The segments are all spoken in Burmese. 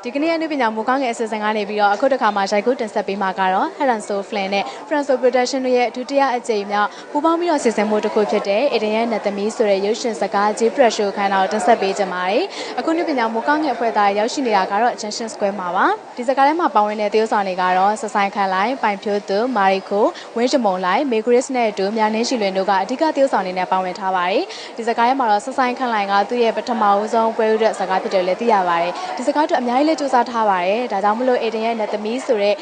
ဒီကနေ့အနုပညာမူကောင်းငယ်အစီအစဉ်ကနေပြီးတော့အခုတစ်ခါမှရိုက်ကူးတင်ဆက်ပေးမှာကတော့ Head and Soul Flynn နဲ့ Franco Production တို့ရဲ့ဒုတိယအကြိမ်မြောက်ပူးပေါင်းပြီးတော့စီစဉ်မှုတစ်ခုဖြစ်တဲ့ Eden ရဲ့နတ်သမီးဆိုတဲ့ရုပ်ရှင်စကားကြီး Pressure ခန်းတော်တင်ဆက်ပေးကြပါမယ်။အခုအနုပညာမူကောင်းငယ်အဖွဲ့သားရောက်ရှိနေတာကတော့ Junction Square မှာပါ။ဒီစကားထဲမှာပါဝင်တဲ့သရုပ်ဆောင်တွေကတော့စဆိုင်ခန်လိုင်းပိုင်ဖြိုးသူမာရီကိုဝင်းချမုံလိုက်မေဂရစ်နဲ့အတူမြနှင်းရှိလွင်တို့ကအဓိကသရုပ်ဆောင်တွေနဲ့ပါဝင်ထားပါတယ်။ဒီစကားထဲမှာတော့စဆိုင်ခန်လိုင်းကသူ့ရဲ့ပထမဦးဆုံးပွဲဥတဲ့စကားဖြစ်တယ်လည်းသိရပါတယ်။ဒီစကားတို့အများကြီးလည်းစူးစမ်းထားပါတယ်။ဒါကြောင့်မလို့ Eden ရဲ့နတ်သမီးဆိုတဲ့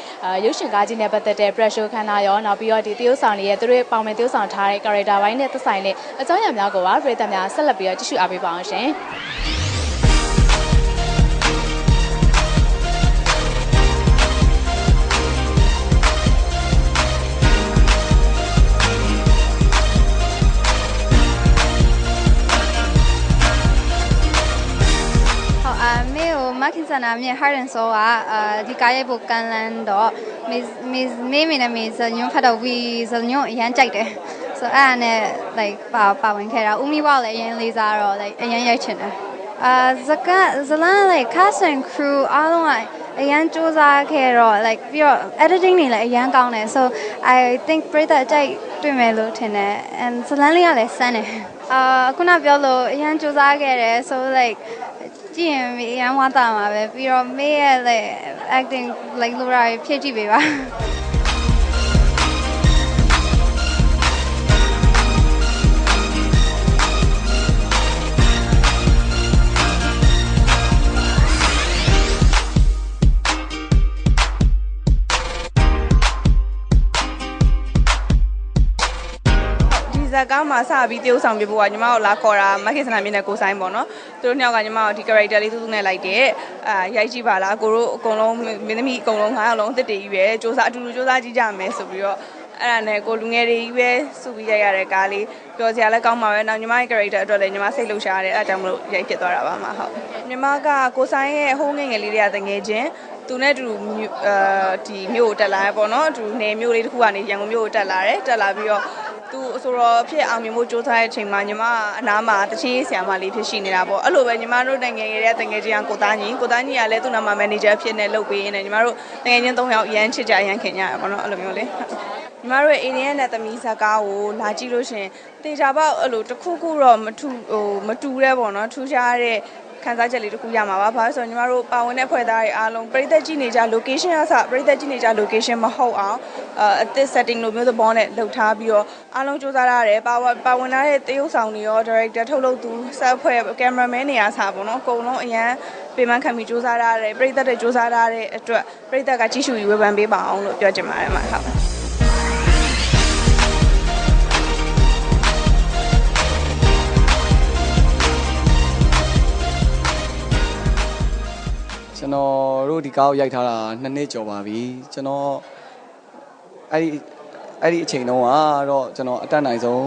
ရုပ်ရှင်ကားကြီးနဲ့ပတ်သက်တဲ့ pressure ခန္ဓာရောနောက်ပြီးတော့ဒီသရုပ်ဆောင်တွေရဲ့သူတို့ပေါင်ဝင်သရုပ်ဆောင်ထားတဲ့ character ဘိုင်းနဲ့သက်ဆိုင်တဲ့အကြောင်းအရာများကိုပါပြည်သက်များဆက်လက်ပြီးတော့ကြည့်ရှုအားပေးပါအောင်ရှင်။ ကိုမခင်စနာမြေ Heart and Soul ကအာဒီကားရိုက်ဖို့ကန်လန်းတော့မေမေမေမေနဲ့မေဇညွန်းဖတ်တော့ဝီဇညွန်းအရန်ကြိုက်တယ်ဆိုတော့အဲ့ဒါနဲ့ like ပါပါဝင်ခဲ့တာဦးမီဘောက်လည်းအရင်လေးစားတော့ like အရန်ရိုက်ချင်တယ်အာဇကဇလန် like cast and crew အားလုံးကအရန်စူးစမ်းခဲ့တော့ like ပြီးတော့ editing တွေလည်းအရန်ကောင်းတယ် so i think ပရိသတ်အကြိုက်တွေ့မယ်လို့ထင်တယ် and ဇလန်လေးကလည်းစမ်းတယ်အာခုနပြောလို့အရန်စူးစမ်းခဲ့တယ် so like ကြည့်ရင်အရန်ဝမ်းသာမှာပဲပြီးတော့မေးရဲ့ like acting like လိုရာဖြည့်ကြည့်ပေးပါ ဇက်ကားမှာစပြီးတရုပ်ဆောင်ပြဖို့ကညီမတို့လာခေါ်တာမက်ခင်စနာမြင့်နဲ့ကိုဆိုင်ပေါ့နော်သူတို့နှစ်ယောက်ကညီမတို့ဒီ character လေးသူသူနဲ့လိုက်တယ်အာရိုက်ကြည့်ပါလားကိုတို့အကုန်လုံးမင်းသမီးအကုန်လုံး9ယောက်လုံးအစ်စ်တေကြီးပဲစူးစမ်းအတူတူစူးစမ်းကြည့်ကြမယ်ဆိုပြီးတော့အဲ့ဒါနဲ့ကိုလူငယ်တွေကြီးပဲစုပြီးရိုက်ရတဲ့ကားလေးပြောစရာလည်းကောင်းပါပဲနောက်ညီမရဲ့ character အတွက်လည်းညီမစိတ်လှုပ်ရှားရတယ်အဲ့ဒါကြောင့်မလို့ရိုက်ဖြစ်သွားတာပါမှာဟုတ်ညီမကကိုဆိုင်ရဲ့ဟိုးငယ်ငယ်လေးတွေကတငယ်ချင်းသူနဲ့တူအာဒီမြို့ကိုတက်လာရပေါ့နော်သူနေမြို့လေးတစ်ခုကနေရန်ကုန်မြို့ကိုတက်လာတယ်တက်လာပြီးတော့ သူအဆိုတော်ဖြစ်အောင်မြင်ဖို့စူးစမ်းတဲ့အချိန်မှာညီမအနားမှာတချင်းရေးဆရာမလေးဖြစ်ရှိနေတာပေါ့အဲ့လိုပဲညီမတို့နိုင်ငံငယ်ရဲ့တငယ်ချင်းကကိုသားညီကိုသားညီကလည်းသူ့နာမှာ manager ဖြစ်နေလုပ်ပေးနေတယ်ညီမတို့တငယ်ချင်း၃ယောက်အရန်ချစ်ကြအရန်ခင်ကြရပါတော့အဲ့လိုမျိုးလေညီမတို့ရဲ့ alien နဲ့သမီးဇာကားကိုလာကြည့်လို့ရှင်တေချာပေါက်အဲ့လိုတစ်ခုခုတော့မထူဟိုမတူတဲ့ပေါ့နော်ထူးခြားတဲ့ ခံစားချက်လေးတစ်ခုရမှာပါ။ဘာလို့ဆိုတော့ညီမတို့ပါဝင်တဲ့ဖွဲ့သားတွေအားလုံးပြည်သက်ကြည့်နေကြ location အစပြည်သက်ကြည့်နေကြ location မဟုတ်အောင်အသစ် setting လိုမျိုးသဘောနဲ့လှုပ်ထားပြီးတော့အားလုံးစူးစမ်းရတယ်ပါဝင်ပါဝင်လာတဲ့တရုပ်ဆောင်တွေရော director ထုတ်လုပ်သူ set ဖွဲ့ cameraman တွေအားစားပေါ့နော်အကုန်လုံးအရန်ပြင်ပန်းခံပြီးစူးစမ်းရတယ်ပြည်သက်တွေစူးစမ်းရတဲ့အတွက်ပြည်သက်ကကြည့်ရှုယူဝေဖန်ပေးပါအောင်လို့ပြောချင်ပါတယ်မှာဟုတ် ကျွန်တော်တို့ဒီကားကိုရိုက်ထားတာနှစ်နှစ်ကျော်ပါပြီကျွန်တော်အဲ့ဒီအဲ့ဒီအချိန်တုန်းကတော့ကျွန်တော်အတက်နိုင်ဆုံး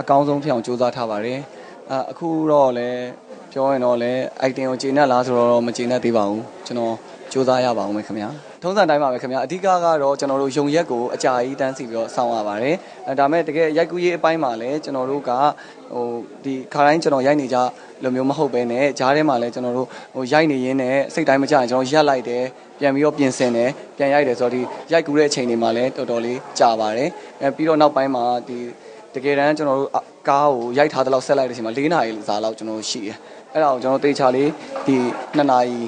အကောင်းဆုံးဖြစ်အောင်ကြိုးစားထားပါတယ်အအခုတော့လည်းပြောရင်တော့လည်း item ကိုကျေနပ်လားဆိုတော့မကျေနပ်သေးပါဘူးကျွန်တော်ကြိုးစားရပါဦးမယ်ခင်ဗျာ ထုံးစံတိုင်းပါပဲခင်ဗျာအဓိကကတော့ကျွန်တော်တို့ယုံရက်ကိုအကြာကြီးတန်းစီပြီးတော့စောင့်ရပါတယ်အဲဒါမဲ့တကယ်ရိုက်ကူးရေးအပိုင်းမှာလည်းကျွန်တော်တို့ကဟိုဒီခါတိုင်းကျွန်တော်ရိုက်နေကြလိုမျိုးမဟုတ်ပဲနဲ့ဂျားထဲမှာလည်းကျွန်တော်တို့ဟိုရိုက်နေရင်းနဲ့စိတ်တိုင်းမကြရင်ကျွန်တော်ရက်လိုက်တယ်ပြန်ပြီးတော့ပြင်ဆင်တယ်ပြန်ရိုက်တယ်ဆိုတော့ဒီရိုက်ကူးတဲ့အချိန်တွေမှာလည်းတော်တော်လေးကြာပါတယ်အဲပြီးတော့နောက်ပိုင်းမှာဒီတကယ်တမ်းကျွန်တော်တို့ကားကိုရိုက်ထားတဲ့လောက်ဆက်လိုက်တဲ့အချိန်မှာ၄နာရီစာလောက်ကျွန်တော်တို့ရှိတယ်အဲ့ဒါကိုကျွန်တော်တေချာလေးဒီ2နာရီ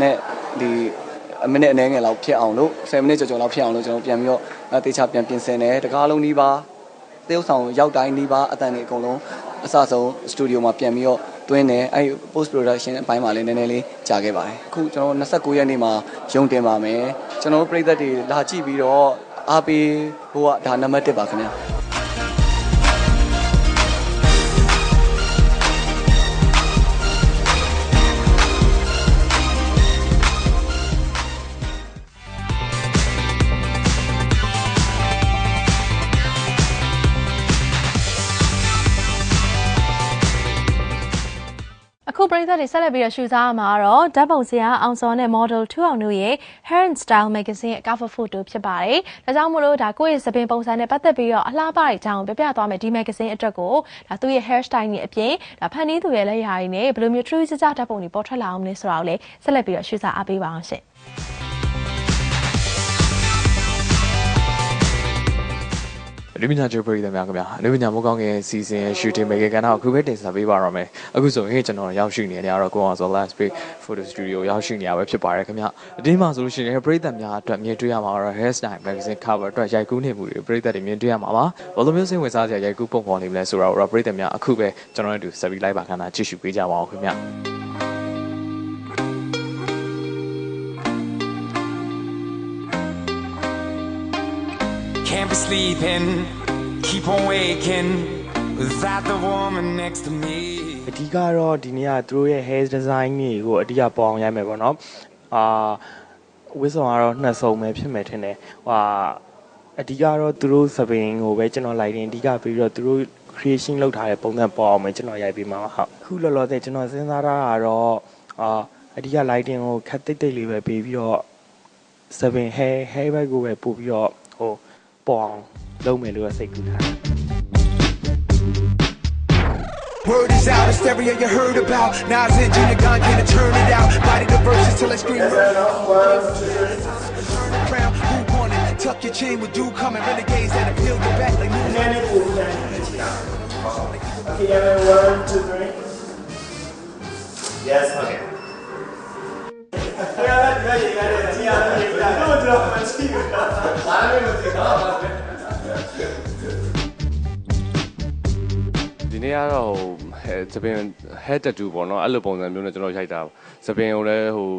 နဲ့ဒီအ မိနစ်အနည်းငယ်လောက်ဖြစ်အောင်လို့10မိနစ်ကျော်ကျော်လောက်ဖြစ်အောင်လို့ကျွန်တော်ပြန်ပြီးတော့တေချာပြန်ပြင်ဆင်တယ်တကားလုံးနီးပါသေုပ်ဆောင်ရောက်တိုင်းနီးပါအတန်တွေအကုန်လုံးအစဆုံးစတူဒီယိုမှာပြန်ပြီးတော့တွင်းတယ်အဲ့ post production အပိုင်းမှာလည်းနည်းနည်းလေးကြာခဲ့ပါတယ်အခုကျွန်တော်29ရက်နေ့မှာရုံတင်ပါမယ်ကျွန်တော်တို့ပြည်သက်တွေလာကြည့်ပြီးတော့အားပေးဟိုကဒါနံပါတ်1ပါခင်ဗျာ သက်တွေဆက်လက်ပြီးတော့ရှုစားရမှာကတော့ဓာတ်ပုံဆရာအောင်စောနဲ့ model 2အောင်တို့ရဲ့ Hair and Style magazine ရဲ့ cover photo ဖြစ်ပါတယ်။ဒါကြောင့်မို့လို့ဒါကိုယ့်ရဲ့သပင်ပုံစံနဲ့ပတ်သက်ပြီးတော့အလားပါးအကြောင်းပြပြသွားမယ်ဒီ magazine အတွက်ကိုဒါသူ့ရဲ့ hair style နဲ့အပြင်ဒါဖန်တီးသူရဲ့လက်ရာတွေနဲ့ဘယ်လိုမျိုး true ကြကြဓာတ်ပုံတွေပေါ်ထွက်လာအောင်လဲဆိုတာကိုလည်းဆက်လက်ပြီးတော့ရှုစားအားပေးပါအောင်ရှင်။ လူပညာကျပရိသတ်များခင်ဗျာလူပညာမိုးကောင်းကရဲ့စီစဉ် shooting မေကကဏ္ဍကိုအခုပဲတင်ဆက်ပေးပါရမယ်အခုဆိုရင်ကျွန်တော်ရောက်ရှိနေတယ်ကတော့ကိုအောင်စော last week photo studio ရောက်ရှိနေရပဲဖြစ်ပါတယ်ခင်ဗျာအတင်းမှာဆိုလို့ရှိရင်ပရိသတ်များအတွက်မြင်တွေ့ရမှာကတော့ hair style magazine cover အတွက်ရိုက်ကူးနေမှုတွေပရိသတ်တွေမြင်တွေ့ရမှာပါဘယ်လိုမျိုးစိတ်ဝင်စားစရာရိုက်ကူးပုံပေါ်နေမလဲဆိုတော့ပရိသတ်များအခုပဲကျွန်တော်တို့ဆက်ပြီးလိုက်ပါခဏကြည့်ရှုပေးကြပါအောင်ခင်ဗျာ Can't be sleeping, keep on waking without the woman next to me. အဓိကတော့ဒီနေ့ကသူတို့ရဲ့ hair design တွေကိုအဓိကပေါ်အောင်ရိုက်မယ်ပေါ့နော်အာဝစ်ဆောင်ကတော့နှစ်စုံပဲဖြစ်မယ်ထင်တယ်ဟွာအဓိကတော့သူတို့သပင်ကိုပဲကျွန်တော်လိုက်တင်အဓိကပြီးတော့သူတို့ creation လုပ်ထားတဲ့ပုံစံပေါ်အောင်ပဲကျွန်တော်ရိုက်ပြီးမှာပါဟုတ်အခုလောလောဆယ်ကျွန်တော်စဉ်းစားထားတာကတော့အာအဓိက lighting ကိုခက်တိတ်တိတ်လေးပဲပေးပြီးတော့သပင် hair hair bag ကိုပဲပို့ပြီးတော့ born, đâu mày lừa xây cứ thả. Word is out, it's stereo you heard about. now Nas and Gina Gun gonna turn it out. Body the verses till I scream. Who won it? Tuck your chain with dew coming. Renegades that appeal your back like new. Okay, everyone, one, two, three. Yes, okay. ဒီနေ့ကတော့ဟိုစပင် head tattoo ပေါ့နော်အဲ့လိုပုံစံမျိုးနဲ့ကျွန်တော်ရိုက်တာစပင်ကိုလည်းဟို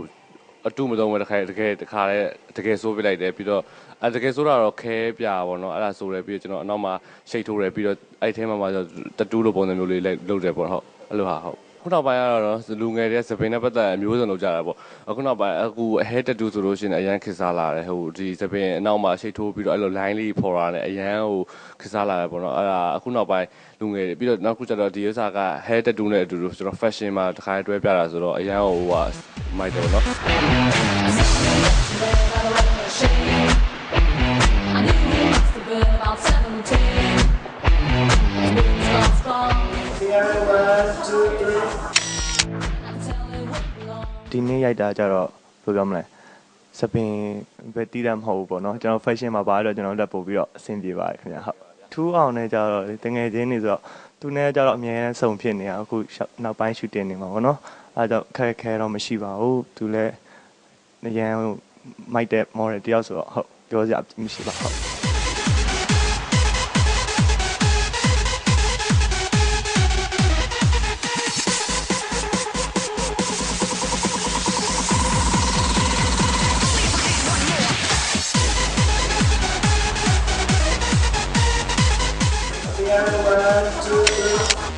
အတူမသုံးပဲတခါတကယ်တခါလည်းတကယ်ဆိုးပြလိုက်တယ်ပြီးတော့အဲတကယ်ဆိုးတာတော့ခဲပြပေါ့နော်အဲ့ဒါဆိုတယ်ပြီးတော့ကျွန်တော်အနောက်မှာရှိတ်ထိုးတယ်ပြီးတော့အဲ့ထဲမှာမှတတူးလိုပုံစံမျိုးလေးလိုက်လုပ်တယ်ပေါ့ဟုတ်အဲ့လိုဟာဟုတ် ခုနောက်ပိုင်းကတော့လူငယ်တွေကစပင်နဲ့ပတ်သက်အမျိုးစုံလုပ်ကြတာပေါ့အခုနောက်ပိုင်းအခု head tattoo ဆိုလို့ရှိရင်အရန်ခစ်စားလာတယ်ဟိုဒီစပင်အနောက်မှာရှိတ်ထိုးပြီးတော့အဲ့လို line လေးဖော်တာနဲ့အရန်ဟိုခစ်စားလာတယ်ပေါ့နော်အဲ့ဒါအခုနောက်ပိုင်းလူငယ်တွေပြီးတော့နောက်ခုကျတော့ဒီဥစ္စာက hair tattoo နဲ့အတူတူကျွန်တော် fashion မှာတစ်ခါတွဲပြတာဆိုတော့အရန်ဟိုဟာမိုက်တယ်ပေါ့နော် ဒီနေ့ရိုက်တာကြတော့ဘယ်လိုပြောမလဲစပင်ပဲတီးတာမဟုတ်ဘူးပေါ့နော်ကျွန်တော် fashion မှာပါတော့ကျွန်တော်လက်ပို့ပြီးတော့အဆင်ပြေပါတယ်ခင်ဗျာဟုတ်ထူးအောင်နဲ့ကြတော့တငယ်ချင်းနေဆိုတော့သူနဲ့ကြတော့အများနဲ့စုံဖြစ်နေတာအခုနောက်ပိုင်း shooting နေမှာပေါ့နော်အဲဒါကြောင့်ခက်ခဲတော့မရှိပါဘူးသူလည်းရန်မိုက်တဲ့ model တယောက်ဆိုတော့ဟုတ်ပြောစရာမရှိပါဟုတ် one, two, three.